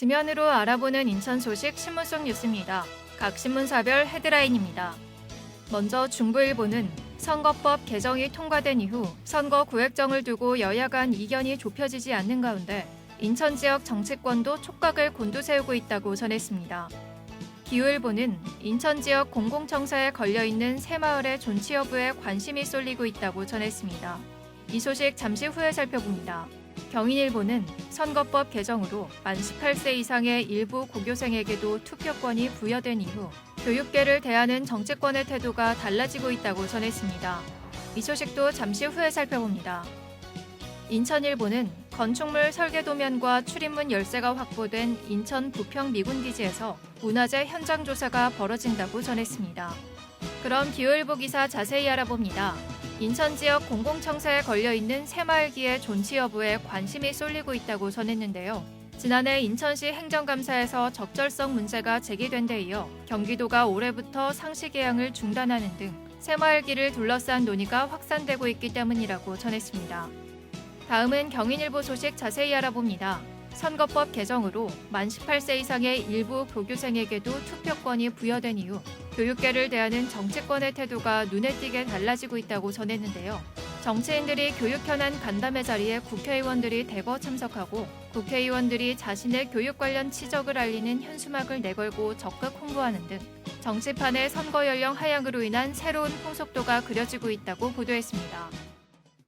지면으로 알아보는 인천 소식 신문 속 뉴스입니다. 각 신문사별 헤드라인입니다. 먼저 중부일보는 선거법 개정이 통과된 이후 선거 구획정을 두고 여야 간 이견이 좁혀지지 않는 가운데 인천 지역 정치권도 촉각을 곤두세우고 있다고 전했습니다. 기후일보는 인천 지역 공공청사에 걸려 있는 새마을의 존치 여부에 관심이 쏠리고 있다고 전했습니다. 이 소식 잠시 후에 살펴봅니다. 경인일보는 선거법 개정으로 만 18세 이상의 일부 고교생에게도 투표권이 부여된 이후 교육계를 대하는 정치권의 태도가 달라지고 있다고 전했습니다. 이 소식도 잠시 후에 살펴봅니다. 인천일보는 건축물 설계 도면과 출입문 열쇠가 확보된 인천 부평 미군기지에서 문화재 현장 조사가 벌어진다고 전했습니다. 그럼 기후일보 기사 자세히 알아봅니다. 인천 지역 공공청사에 걸려 있는 새마을기의 존치 여부에 관심이 쏠리고 있다고 전했는데요. 지난해 인천시 행정감사에서 적절성 문제가 제기된 데 이어 경기도가 올해부터 상시 개양을 중단하는 등 새마을기를 둘러싼 논의가 확산되고 있기 때문이라고 전했습니다. 다음은 경인일보 소식 자세히 알아봅니다. 선거법 개정으로 만 18세 이상의 일부 교교생에게도 투표권이 부여된 이후 교육계를 대하는 정치권의 태도가 눈에 띄게 달라지고 있다고 전했는데요. 정치인들이 교육 현안 간담회 자리에 국회의원들이 대거 참석하고 국회의원들이 자신의 교육 관련 치적을 알리는 현수막을 내걸고 적극 홍보하는 등 정치판의 선거 연령 하향으로 인한 새로운 풍속도가 그려지고 있다고 보도했습니다.